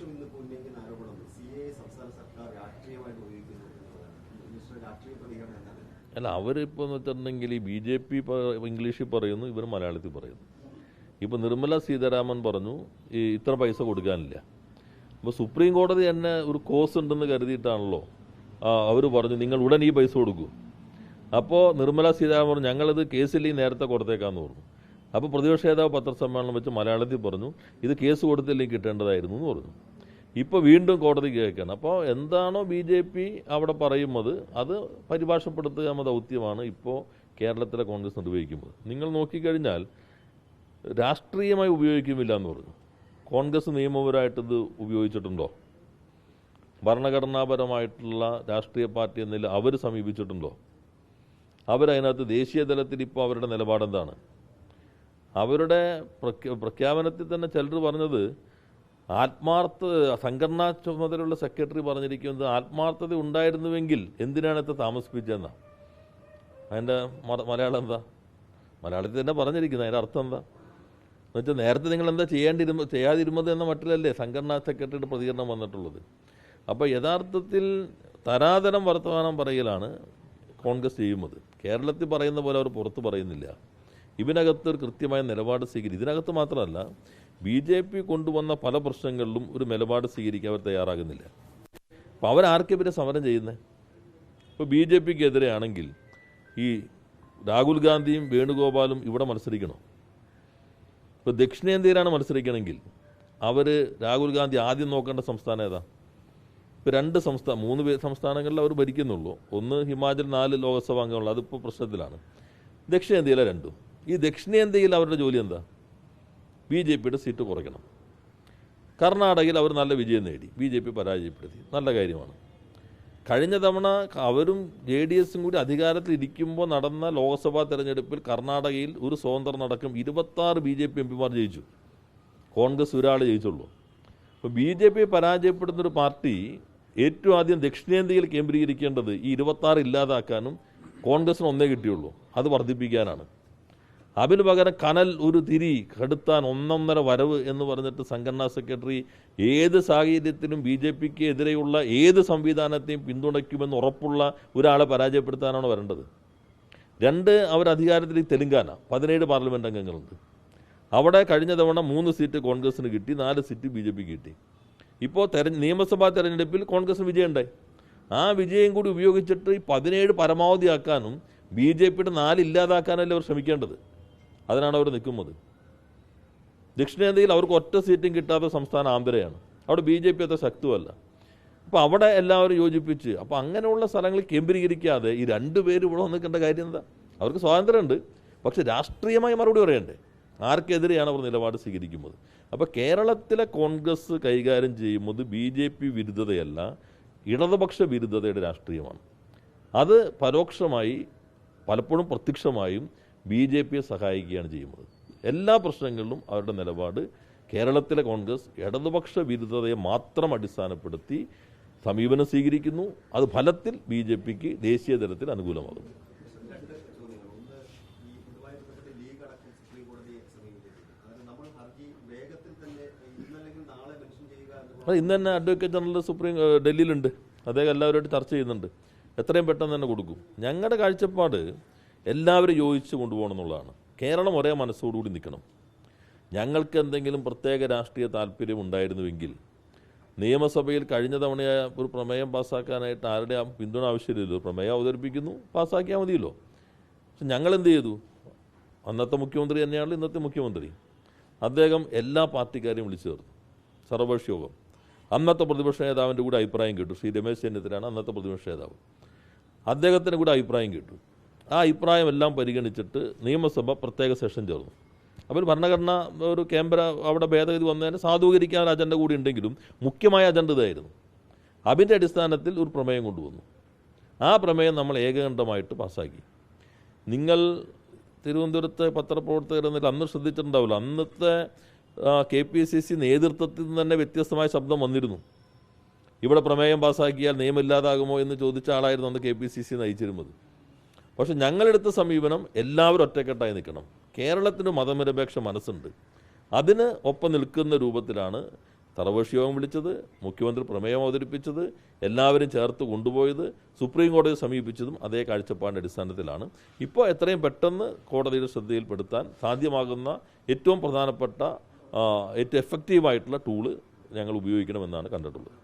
പ്രതിപക്ഷം ഇന്നിപ്പോൾ ഉന്നയിക്കുന്ന ആരോപണം സി എ സംസ്ഥാന സർക്കാർ രാഷ്ട്രീയമായിട്ട് ഉപയോഗിക്കുന്നു അല്ല അവരിപ്പോൾ എന്ന് വെച്ചിട്ടുണ്ടെങ്കിൽ ബി ജെ പി ഇംഗ്ലീഷിൽ പറയുന്നു ഇവർ മലയാളത്തിൽ പറയുന്നു. ഇപ്പോൾ നിർമ്മല സീതാരാമൻ പറഞ്ഞു ഈ ഇത്ര പൈസ കൊടുക്കാനില്ല. അപ്പോൾ സുപ്രീം കോടതി തന്നെ ഒരു കോസ് ഉണ്ടെന്ന് കരുതിയിട്ടാണല്ലോ അവർ പറഞ്ഞു നിങ്ങൾ ഉടൻ ഈ പൈസ കൊടുക്കൂ. അപ്പോൾ നിർമ്മല സീതാരാമൻ പറഞ്ഞു ഞങ്ങളിത് കേസിൽ ഈ നേരത്തെ കൊടുത്തേക്കാന്ന് പറഞ്ഞു. അപ്പോൾ പ്രതിപക്ഷ നേതാവ് പത്രസമ്മേളനം വെച്ച് മലയാളത്തിൽ പറഞ്ഞു ഇത് കേസ് കൊടുത്തില്ലെങ്കിൽ കിട്ടേണ്ടതായിരുന്നു എന്ന് പറഞ്ഞു. ഇപ്പോൾ വീണ്ടും കോടതി കേൾക്കണം. അപ്പോൾ എന്താണോ ബി ജെ പി അവിടെ പറയുന്നത് അത് പരിഭാഷപ്പെടുത്തുക എന്ന ദൗത്യമാണ് ഇപ്പോൾ കേരളത്തിലെ കോൺഗ്രസ് നിർവഹിക്കുന്നത്. നിങ്ങൾ നോക്കിക്കഴിഞ്ഞാൽ രാഷ്ട്രീയമായി ഉപയോഗിക്കുന്നില്ല എന്ന് പറഞ്ഞു. കോൺഗ്രസ് നിയമപരമായിട്ടിത് ഉപയോഗിച്ചിട്ടുണ്ടോ? ഭരണഘടനാപരമായിട്ടുള്ള രാഷ്ട്രീയ പാർട്ടി എന്നതിൽ അവർ സമീപിച്ചിട്ടുണ്ടോ? അവരതിനകത്ത് ദേശീയ തലത്തിൽ ഇപ്പോൾ അവരുടെ നിലപാടെന്താണ്? അവരുടെ പ്രഖ്യാ പ്രഖ്യാപനത്തിൽ തന്നെ ചിലർ പറഞ്ഞത് ആത്മാർത്ഥ സംഘടനാ ചുമതലയുള്ള സെക്രട്ടറി പറഞ്ഞിരിക്കുന്നത് ആത്മാർത്ഥത ഉണ്ടായിരുന്നുവെങ്കിൽ എന്തിനാണ് ഇത് താമസിപ്പിച്ചതെന്നാ? അതിന്റെ മലയാളം എന്താ? മലയാളത്തിൽ തന്നെ പറഞ്ഞിരിക്കുന്നത്. അതിന്റെ അർത്ഥം എന്താ? എന്നുവെച്ചാൽ നേരത്തെ നിങ്ങൾ എന്താ ചെയ്യേണ്ടിരുന്ന ചെയ്യാതിരുന്നത് എന്ന മട്ടിലല്ലേ സംഘടനാ സെക്രട്ടറിയുടെ പ്രതികരണം വന്നിട്ടുള്ളത്. അപ്പോൾ യഥാർത്ഥത്തിൽ തരാതരം വർത്തമാനം പറയലാണ് കോൺഗ്രസ് ചെയ്യുന്നത്. കേരളത്തിൽ പറയുന്ന പോലെ അവർ പുറത്ത് പറയുന്നില്ല. ഇതിനകത്ത് കൃത്യമായ നിലപാട് സ്വീകരിക്കും ഇതിനകത്ത് മാത്രമല്ല ബി ജെ പി കൊണ്ടുവന്ന പല പ്രശ്നങ്ങളിലും ഒരു നിലപാട് സ്വീകരിക്കാൻ അവർ തയ്യാറാകുന്നില്ല. അപ്പോൾ അവരാർക്കെതിരെ സമരം ചെയ്യുന്നത് ഇപ്പോൾ ബി ജെ പിക്ക് എതിരെയാണെങ്കിൽ ഈ രാഹുൽ ഗാന്ധിയും വേണുഗോപാലും ഇവിടെ മത്സരിക്കണോ? ഇപ്പോൾ ദക്ഷിണേന്ത്യയിലാണ് മത്സരിക്കണമെങ്കിൽ അവർ രാഹുൽ ഗാന്ധി ആദ്യം നോക്കേണ്ട സംസ്ഥാനം ഏതാ? ഇപ്പോൾ രണ്ട് സംസ്ഥാന മൂന്ന് സംസ്ഥാനങ്ങളിൽ അവർ ഭരിക്കുന്നുള്ളൂ. ഒന്ന് ഹിമാചൽ നാല് ലോക്സഭാ അംഗങ്ങളുള്ള അതിപ്പോൾ പ്രശ്നത്തിലാണ്. ദക്ഷിണേന്ത്യയിലെ രണ്ടും. ഈ ദക്ഷിണേന്ത്യയിൽ അവരുടെ ജോലി എന്താ? ബി ജെ പിയുടെ സീറ്റ് കുറയ്ക്കണം. കർണാടകയിൽ അവർ നല്ല വിജയം നേടി. ബി ജെ പി പരാജയപ്പെടുത്തി. നല്ല കാര്യമാണ്. കഴിഞ്ഞ തവണ അവരും ജെ ഡി എസും കൂടി അധികാരത്തിൽ ഇരിക്കുമ്പോൾ നടന്ന ലോക്സഭാ തെരഞ്ഞെടുപ്പിൽ കർണാടകയിൽ ഒരു സ്വതന്ത്രം നടക്കും. ഇരുപത്താറ് ബി ജെ പി എം പിമാർ ജയിച്ചു. കോൺഗ്രസ് ഒരാൾ ജയിച്ചുള്ളൂ. അപ്പോൾ ബി ജെ പി പരാജയപ്പെടുന്നൊരു പാർട്ടി ഏറ്റവും ആദ്യം ദക്ഷിണേന്ത്യയിൽ കേന്ദ്രീകരിക്കേണ്ടത് ഈ ഇരുപത്താറ് ഇല്ലാതാക്കാനും കോൺഗ്രസിന് ഒന്നേ കിട്ടിയുള്ളൂ. അത് വർദ്ധിപ്പിക്കാനാണ്. അതിനു പകരം കനൽ ഒരു തിരി കെടുത്താൻ ഒന്നൊന്നര വരവ് എന്ന് പറഞ്ഞിട്ട് സംഘടനാ സെക്രട്ടറി ഏത് സാഹചര്യത്തിലും ബി ജെ പിക്ക് എതിരെയുള്ള ഏത് സംവിധാനത്തെയും പിന്തുണയ്ക്കുമെന്ന് ഉറപ്പുള്ള ഒരാളെ പരാജയപ്പെടുത്താനാണ് വരേണ്ടത്. രണ്ട് അവർ അധികാരത്തിൽ തെലുങ്കാന പതിനേഴ് പാർലമെന്റ് അംഗങ്ങളുണ്ട്. അവിടെ കഴിഞ്ഞ തവണ മൂന്ന് സീറ്റ് കോൺഗ്രസിന് കിട്ടി നാല് സീറ്റ് ബി ജെ പിക്ക് കിട്ടി. ഇപ്പോൾ തെര നിയമസഭാ തെരഞ്ഞെടുപ്പിൽ കോൺഗ്രസ് വിജയമുണ്ടായി. ആ വിജയം കൂടി ഉപയോഗിച്ചിട്ട് ഈ പതിനേഴ് പരമാവധിയാക്കാനും ബി ജെ പിയുടെ നാല് ഇല്ലാതാക്കാനല്ലേ അവർ ശ്രമിക്കേണ്ടത്? അതിനാണ് അവർ നിൽക്കുന്നത്. ദക്ഷിണേന്ത്യയിൽ അവർക്ക് ഒറ്റ സീറ്റും കിട്ടാത്ത സംസ്ഥാനം ആന്ധ്രയാണ്. അവിടെ ബി ജെ പി അത്ര ശക്തമല്ല. അപ്പോൾ അവിടെ എല്ലാവരും യോജിപ്പിച്ച് അപ്പോൾ അങ്ങനെയുള്ള സ്ഥലങ്ങളിൽ കേന്ദ്രീകരിക്കാതെ ഈ രണ്ടുപേരും ഇവിടെ നിൽക്കേണ്ട കാര്യം എന്താ? അവർക്ക് സ്വാതന്ത്ര്യമുണ്ട്. പക്ഷെ രാഷ്ട്രീയമായി മറുപടി പറയണ്ടേ? ആർക്കെതിരെയാണ് അവർ നിലപാട് സ്വീകരിക്കുന്നത്. അപ്പോൾ കേരളത്തിലെ കോൺഗ്രസ് കൈകാര്യം ചെയ്യുന്നത് ബി ജെ പി വിരുദ്ധതയല്ല ഇടതുപക്ഷ വിരുദ്ധതയുടെ രാഷ്ട്രീയമാണ്. അത് പരോക്ഷമായി പലപ്പോഴും പ്രത്യക്ഷമായും ബി ജെ പിയെ സഹായിക്കുകയാണ് ചെയ്യുന്നത്. എല്ലാ പ്രശ്നങ്ങളിലും അവരുടെ നിലപാട് കേരളത്തിലെ കോൺഗ്രസ് ഇടതുപക്ഷ വിരുദ്ധതയെ മാത്രം അടിസ്ഥാനപ്പെടുത്തി സമീപനം സ്വീകരിക്കുന്നു. അത് ഫലത്തിൽ ബി ജെ പിക്ക് ദേശീയ തലത്തിൽ അനുകൂലമാകുന്നു അത് ഇന്ന് തന്നെ അഡ്വക്കേറ്റ് ജനറൽ സുപ്രീം ഡൽഹിയിലുണ്ട്. അദ്ദേഹം എല്ലാവരുമായിട്ട് ചർച്ച ചെയ്യുന്നുണ്ട്. എത്രയും പെട്ടെന്ന് തന്നെ കൊടുക്കും. ഞങ്ങളുടെ കാഴ്ചപ്പാട് എല്ലാവരും യോജിച്ച് കൊണ്ടുപോകണം എന്നുള്ളതാണ്. കേരളം ഒരേ മനസ്സോടുകൂടി നിൽക്കണം. ഞങ്ങൾക്ക് എന്തെങ്കിലും പ്രത്യേക രാഷ്ട്രീയ താല്പര്യം ഉണ്ടായിരുന്നുവെങ്കിൽ നിയമസഭയിൽ കഴിഞ്ഞ തവണ ഒരു പ്രമേയം പാസ്സാക്കാനായിട്ട് ആരുടെ പിന്തുണ ആവശ്യമില്ലല്ലോ. പ്രമേയം അവതരിപ്പിക്കുന്നു പാസ്സാക്കിയാൽ മതിയല്ലോ. പക്ഷെ ഞങ്ങൾ എന്ത് ചെയ്തു? അന്നത്തെ മുഖ്യമന്ത്രി തന്നെയാണ് ഇന്നത്തെ മുഖ്യമന്ത്രി. അദ്ദേഹം എല്ലാ പാർട്ടിക്കാരെയും വിളിച്ചു ചേർത്തു. സർവകക്ഷി യോഗം അന്നത്തെ പ്രതിപക്ഷ നേതാവിന്റെ കൂടെ അഭിപ്രായം കേട്ടു. ശ്രീ രമേശ് ചെന്നിത്തലാണ് അന്നത്തെ പ്രതിപക്ഷ നേതാവ്. അദ്ദേഹത്തിന് കൂടെ അഭിപ്രായം കേട്ടു. ആ അഭിപ്രായമെല്ലാം പരിഗണിച്ചിട്ട് നിയമസഭ പ്രത്യേക സെഷൻ ചേർന്നു. അപ്പോൾ ഭരണഘടന ഒരു കേന്ദ്ര അവിടെ ഭേദഗതി വന്നതിന് സാധൂകരിക്കാൻ ഒരു അജണ്ട കൂടി ഉണ്ടെങ്കിലും മുഖ്യമായ അജണ്ട ഇതായിരുന്നു. അതിന്റെ അടിസ്ഥാനത്തിൽ ഒരു പ്രമേയം കൊണ്ടുവന്നു. ആ പ്രമേയം നമ്മൾ ഏകകണ്ഠമായിട്ട് പാസ്സാക്കി. നിങ്ങൾ തിരുവനന്തപുരത്തെ പത്രപ്രവർത്തകർ എന്നിട്ട് അന്ന് ശ്രദ്ധിച്ചിട്ടുണ്ടാവില്ല. അന്നത്തെ കെ പി സി സി നേതൃത്വത്തിൽ നിന്ന് തന്നെ വ്യത്യസ്തമായ ശബ്ദം വന്നിരുന്നു. ഇവിടെ പ്രമേയം പാസ്സാക്കിയാൽ നിയമമില്ലാതാകുമോ എന്ന് ചോദിച്ച ആളായിരുന്നു അന്ന് കെ പി സി സി നയിച്ചിരുന്നത്. പക്ഷെ ഞങ്ങളെടുത്ത സമീപനം എല്ലാവരും ഒറ്റക്കെട്ടായി നിൽക്കണം. കേരളത്തിന് മതനിരപേക്ഷ മനസ്സുണ്ട്. അതിന് ഒപ്പം നിൽക്കുന്ന രൂപത്തിലാണ് സർവകക്ഷി യോഗം വിളിച്ചത് മുഖ്യമന്ത്രി പ്രമേയം അവതരിപ്പിച്ചത് എല്ലാവരും ചേർത്ത് കൊണ്ടുപോയത് സുപ്രീം കോടതിയെ സമീപിച്ചതും അതേ കാഴ്ചപ്പാടിന്റെ അടിസ്ഥാനത്തിലാണ്. ഇപ്പോൾ എത്രയും പെട്ടെന്ന് കോടതിയുടെ ശ്രദ്ധയിൽപ്പെടുത്താൻ സാധ്യമാകുന്ന ഏറ്റവും പ്രധാനപ്പെട്ട ഏറ്റവും എഫക്റ്റീവായിട്ടുള്ള ടൂൾ ഞങ്ങൾ ഉപയോഗിക്കണമെന്നാണ് കണ്ടിട്ടുള്ളത്.